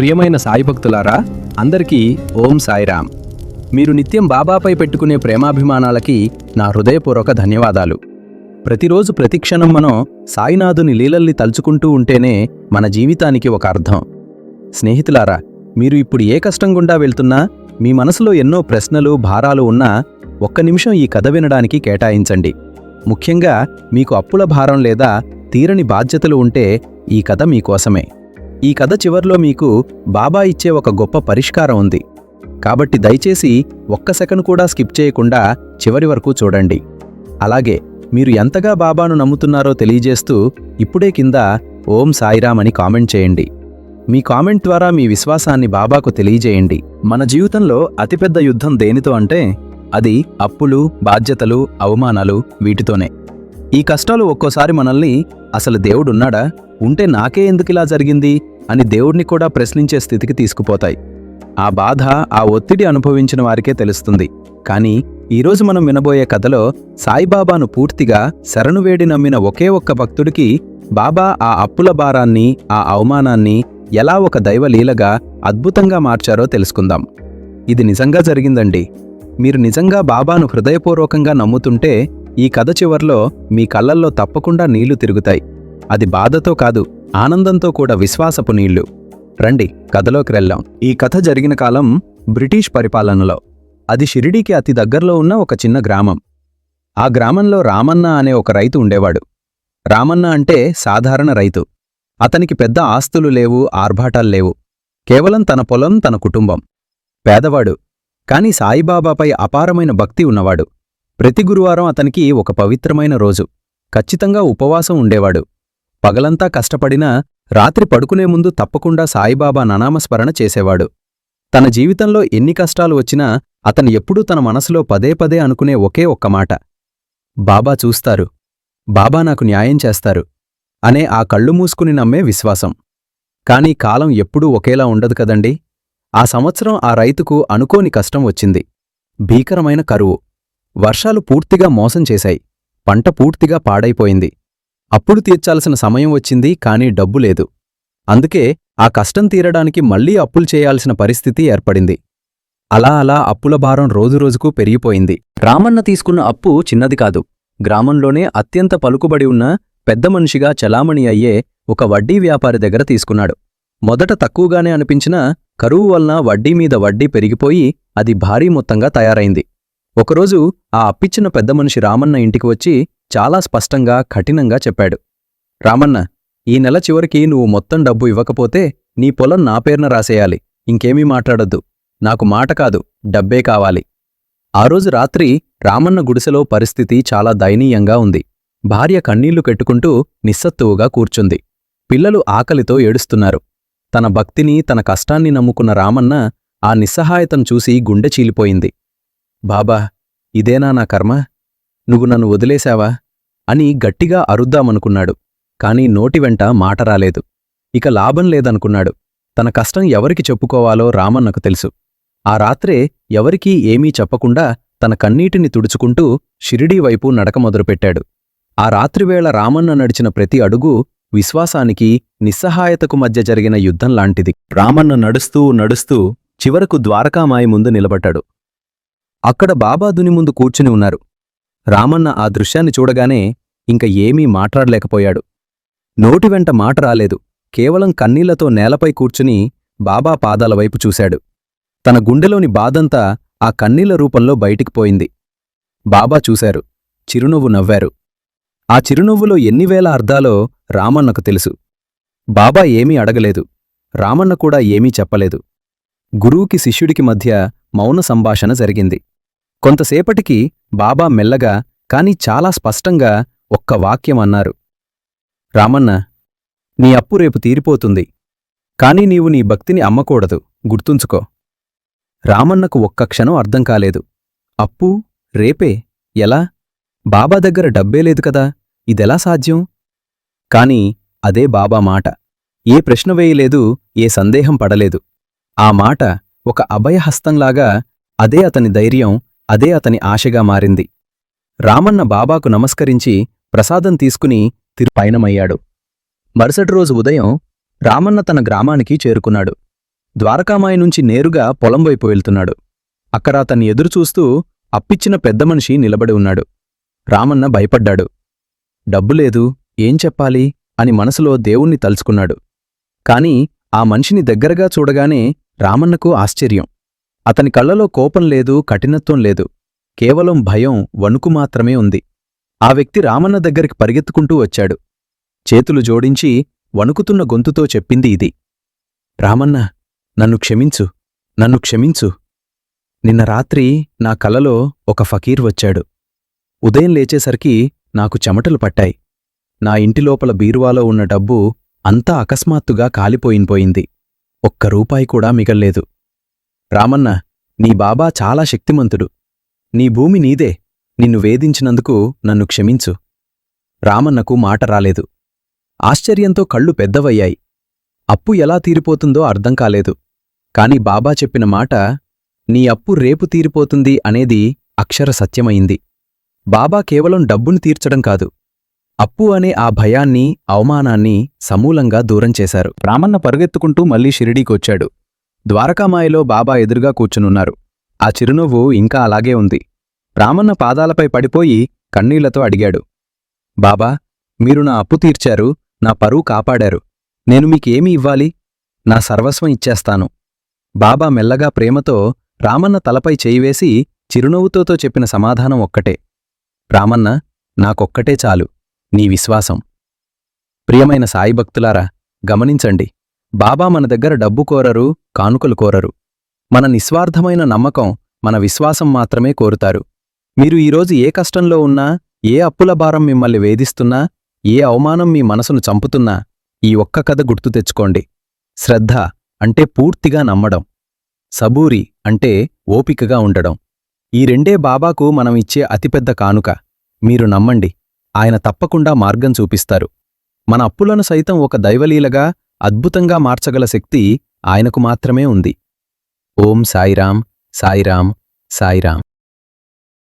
ప్రియమైన సాయి భక్తులారా అందరికీ ఓం సాయిరామ్. మీరు నిత్యం బాబాపై పెట్టుకునే ప్రేమాభిమానాలకి నా హృదయపూర్వక ధన్యవాదాలు. ప్రతిరోజు ప్రతిక్షణం మనం సాయినాథుని లీలల్ని తలుచుకుంటూ ఉంటేనే మన జీవితానికి ఒక అర్థం. స్నేహితులారా మీరు ఇప్పుడు ఏ కష్టం గుండా వెళ్తున్నా మీ మనసులో ఎన్నో ప్రశ్నలు భారాలు ఉన్నా ఒక్క నిమిషం ఈ కథ వినడానికి కేటాయించండి. ముఖ్యంగా మీకు అప్పుల భారం లేదా తీరని బాధ్యతలు ఉంటే ఈ కథ మీకోసమే. ఈ కథ చివర్లో మీకు బాబా ఇచ్చే ఒక గొప్ప పరిష్కారం ఉంది. కాబట్టి దయచేసి ఒక్క సెకండ్ కూడా స్కిప్ చేయకుండా చివరి వరకు చూడండి. అలాగే మీరు ఎంతగా బాబాను నమ్ముతున్నారో తెలియజేస్తూ ఇప్పుడే కింద ఓం సాయిరామ్ అని కామెంట్ చేయండి. మీ కామెంట్ ద్వారా మీ విశ్వాసాన్ని బాబాకు తెలియజేయండి. మన జీవితంలో అతిపెద్ద యుద్ధం దేనితో అంటే అది అప్పులు బాధ్యతలు అవమానాలు వీటితోనే. ఈ కష్టాలు ఒక్కోసారి మనల్ని అసలు దేవుడున్నాడా? ఉంటే నాకే ఎందుకిలా జరిగింది? అని దేవుడిని కూడా ప్రశ్నించే స్థితికి తీసుకుపోతాయి. ఆ బాధ ఆ ఒత్తిడి అనుభవించిన వారికే తెలుస్తుంది. కానీ ఈరోజు మనం వినబోయే కథలో సాయిబాబాను పూర్తిగా శరణువేడి నమ్మిన ఒకే ఒక్క భక్తుడికి బాబా ఆ అప్పుల భారాన్ని ఆ అవమానాన్ని ఎలా ఒక దైవలీలగా అద్భుతంగా మార్చారో తెలుసుకుందాం. ఇది నిజంగా జరిగిందండి. మీరు నిజంగా బాబాను హృదయపూర్వకంగా నమ్ముతుంటే ఈ కథ చివర్లో మీ కళ్ళల్లో తప్పకుండా నీళ్ళు తిరుగుతాయి. అది బాధతో కాదు ఆనందంతో కూడా విశ్వాసపు నీళ్ళు. రండి కథలోకి వెళ్దాం. ఈ కథ జరిగిన కాలం బ్రిటిష్ పరిపాలనలో. అది షిరిడీకి అతి దగ్గరలో ఉన్న ఒక చిన్న గ్రామం. ఆ గ్రామంలో రామన్న అనే ఒక రైతు ఉండేవాడు. రామన్న అంటే సాధారణ రైతు. అతనికి పెద్ద ఆస్తులు లేవు ఆర్భాటాలు లేవు. కేవలం తన పొలం తన కుటుంబం. పేదవాడు. కాని సాయిబాబాపై అపారమైన భక్తి ఉన్నవాడు. ప్రతి గురువారం అతనికి ఒక పవిత్రమైన రోజు. ఖచ్చితంగా ఉపవాసం ఉండేవాడు. పగలంతా కష్టపడినా రాత్రి పడుకునే ముందు తప్పకుండా సాయిబాబా ననామస్మరణ చేసేవాడు. తన జీవితంలో ఎన్ని కష్టాలు వచ్చినా అతను ఎప్పుడూ తన మనసులో పదే పదే అనుకునే ఒకే ఒక్క మాట. బాబా చూస్తారు. బాబా నాకు న్యాయం చేస్తారు. అనే ఆ కళ్ళు మూసుకుని నమ్మే విశ్వాసం. కాని కాలం ఎప్పుడూ ఒకేలా ఉండదు కదండి? ఆ సంవత్సరం ఆ రైతుకు అనుకోని కష్టం వచ్చింది. భీకరమైన కరువు. వర్షాలు పూర్తిగా మోసం చేశాయి. పంట పూర్తిగా పాడైపోయింది. అప్పులు తీర్చాల్సిన సమయం వచ్చింది కానీ డబ్బు లేదు. అందుకే ఆ కష్టం తీరడానికి మళ్ళీ అప్పులు చేయాల్సిన పరిస్థితి ఏర్పడింది. అలా అలా అప్పుల భారం రోజురోజుకు పెరిగిపోయింది. రామన్న తీసుకున్న అప్పు చిన్నది కాదు. గ్రామంలోనే అత్యంత పలుకుబడి ఉన్న పెద్ద మనిషిగా చలామణి అయ్యే ఒక వడ్డీ వ్యాపారి దగ్గర తీసుకున్నాడు. మొదట తక్కువగానే అనిపించినా కరువు వలన వడ్డీ మీద వడ్డీ పెరిగిపోయి అది భారీ మొత్తంగా తయారైంది. ఒకరోజు ఆ అప్పిచ్చిన పెద్ద మనిషి రామన్న ఇంటికి వచ్చి చాలా స్పష్టంగా కఠినంగా చెప్పాడు. రామన్న ఈ నెల చివరికి నువ్వు మొత్తం డబ్బు ఇవ్వకపోతే నీ పొలం నా పేరున రాసేయాలి. ఇంకేమీ మాట్లాడొద్దు. నాకు మాట కాదు డబ్బే కావాలి. ఆ రోజు రాత్రి రామన్న గుడిసెలో పరిస్థితి చాలా దయనీయంగా ఉంది. భార్య కన్నీళ్ళు పెట్టుకుంటూ నిస్సత్తువుగా కూర్చుంది. పిల్లలు ఆకలితో ఏడుస్తున్నారు. తన భక్తిని తన కష్టాన్ని నమ్ముకున్న రామన్న ఆ నిస్సహాయతను చూసి గుండె చీలిపోయింది. బాబా ఇదేనా నా కర్మ? నువ్వు నన్ను వదిలేశావా? అని గట్టిగా అరుద్దామనుకున్నాడు. కాని నోటి వెంట మాట రాలేదు. ఇక లాభం లేదనుకున్నాడు. తన కష్టం ఎవరికి చెప్పుకోవాలో రామన్నకు తెలుసు. ఆ రాత్రే ఎవరికీ ఏమీ చెప్పకుండా తన కన్నీటిని తుడుచుకుంటూ షిరిడీ వైపు నడక మొదలుపెట్టాడు. ఆ రాత్రివేళ రామన్న నడిచిన ప్రతి అడుగు విశ్వాసానికి నిస్సహాయతకు మధ్య జరిగిన యుద్ధం లాంటిది. రామన్న నడుస్తూ నడుస్తూ చివరకు ద్వారకామాయి ముందు నిలబడ్డాడు. అక్కడ బాబాదుని ముందు కూర్చుని ఉన్నారు. రామన్న ఆ దృశ్యాన్ని చూడగానే ఇంక ఏమీ మాట్లాడలేకపోయాడు. నోటి వెంట మాట రాలేదు. కేవలం కన్నీళ్ళతో నేలపై కూర్చుని బాబా పాదాల వైపు చూశాడు. తన గుండెలోని బాధంతా ఆ కన్నీళ్ళ రూపంలో బయటికి పోయింది. బాబా చూశారు. చిరునవ్వు నవ్వారు. ఆ చిరునవ్వులో ఎన్నివేల అర్థాలో రామన్నకు తెలుసు. బాబా ఏమీ అడగలేదు. రామన్న కూడా ఏమీ చెప్పలేదు. గురువుకి శిష్యుడికి మధ్య మౌన సంభాషణ జరిగింది. కొంతసేపటికి బాబా మెల్లగా కాని చాలా స్పష్టంగా ఒక్క వాక్యం అన్నారు. రామన్న నీ అప్పు రేపు తీరిపోతుంది. కాని నీవు నీ భక్తిని అమ్మకూడదు. గుర్తుంచుకో. రామన్నకు ఒక్క క్షణం అర్థం కాలేదు. అప్పు? రేపే? ఎలా? బాబా దగ్గర డబ్బే లేదు కదా? ఇదెలా సాధ్యం? కాని అదే బాబా మాట. ఏ ప్రశ్న వేయలేదు ఏ సందేహం పడలేదు. ఆ మాట ఒక అభయహస్తంలాగా అదే అతని ధైర్యం అదే అతని ఆశగా మారింది. రామన్న బాబాకు నమస్కరించి ప్రసాదం తీసుకుని తిరు పయనమయ్యాడు. మరుసటి రోజు ఉదయం రామన్న తన గ్రామానికి చేరుకున్నాడు. ద్వారకామాయి నుంచి నేరుగా పొలం వైపు వెళ్తున్నాడు. అక్కడ అతన్ని ఎదురుచూస్తూ అప్పిచ్చిన పెద్ద మనిషి నిలబడి ఉన్నాడు. రామన్న భయపడ్డాడు. డబ్బులేదు ఏం చెప్పాలి? అని మనసులో దేవుణ్ణి తలుచుకున్నాడు. కాని ఆ మనిషిని దగ్గరగా చూడగానే రామన్నకు ఆశ్చర్యం. అతని కళ్ళలో కోపం లేదు కఠినత్వం లేదు. కేవలం భయం వణుకు మాత్రమే ఉంది. ఆ వ్యక్తి రామన్న దగ్గరికి పరిగెత్తుకుంటూ వచ్చాడు. చేతులు జోడించి వణుకుతున్న గొంతుతో చెప్పింది ఇది. రామన్న నన్ను క్షమించు నన్ను క్షమించు. నిన్న రాత్రి నా కలలో ఒక ఫకీర్ వచ్చాడు. ఉదయం లేచేసరికి నాకు చెమటలు పట్టాయి. నా ఇంటి లోపల బీరువాలో ఉన్న డబ్బు అంతా అకస్మాత్తుగా కాలిపోయిన్పోయింది ఒక్క రూపాయి కూడా మిగల్లేదు. రామన్న నీ బాబా చాలా శక్తిమంతుడు. నీ భూమి నీదే. నిన్ను వేధించినందుకు నన్ను క్షమించు. రామన్నకు మాట రాలేదు. ఆశ్చర్యంతో కళ్ళు పెద్దవయ్యాయి. అప్పు ఎలా తీరిపోతుందో అర్థం కాలేదు. కాని బాబా చెప్పిన మాట నీ అప్పు రేపు తీరిపోతుంది అనేది అక్షర సత్యమైంది. బాబా కేవలం డబ్బును తీర్చడం కాదు. అప్పు అనే ఆ భయాన్ని అవమానాన్ని సమూలంగా దూరం చేశారు. రామన్న పరుగెత్తుకుంటూ మళ్ళీ షిరిడీకొచ్చాడు. ద్వారకామాయిలో బాబా ఎదురుగా కూర్చునున్నారు. ఆ చిరునవ్వు ఇంకా అలాగే ఉంది. రామన్న పాదాలపై పడిపోయి కన్నీళ్ళతో అడిగాడు. బాబా మీరు నా అప్పు తీర్చారు నా పరువు కాపాడారు. నేను మీకేమి ఇవ్వాలి? నా సర్వస్వం ఇచ్చేస్తాను. బాబా మెల్లగా ప్రేమతో రామన్న తలపై చేయివేసి చిరునవ్వుతోతో చెప్పిన సమాధానం ఒక్కటే. రామన్న నాకొక్కటే చాలు నీ విశ్వాసం. ప్రియమైన సాయిభక్తులారా గమనించండి బాబా మన దగ్గర డబ్బు కోరరు కానుకలు కోరరు. మన నిస్వార్థమైన నమ్మకం మన విశ్వాసం మాత్రమే కోరుతారు. మీరు ఈరోజు ఏ కష్టంలో ఉన్నా ఏ అప్పుల భారం మిమ్మల్ని వేధిస్తున్నా ఏ అవమానం మీ మనసును చంపుతున్నా ఈ ఒక్క కథ గుర్తు తెచ్చుకోండి. శ్రద్ధ అంటే పూర్తిగా నమ్మడం. సబూరి అంటే ఓపికగా ఉండడం. ఈ రెండే బాబాకు మనం ఇచ్చే అతిపెద్ద కానుక. మీరు నమ్మండి. ఆయన తప్పకుండా మార్గం చూపిస్తారు. మన అప్పులను సైతం ఒక దైవలీలగా అద్భుతంగా మార్చగల శక్తి ఆయనకు మాత్రమే ఉంది. ఓం సాయిరాం సాయిరాం సాయిరాం.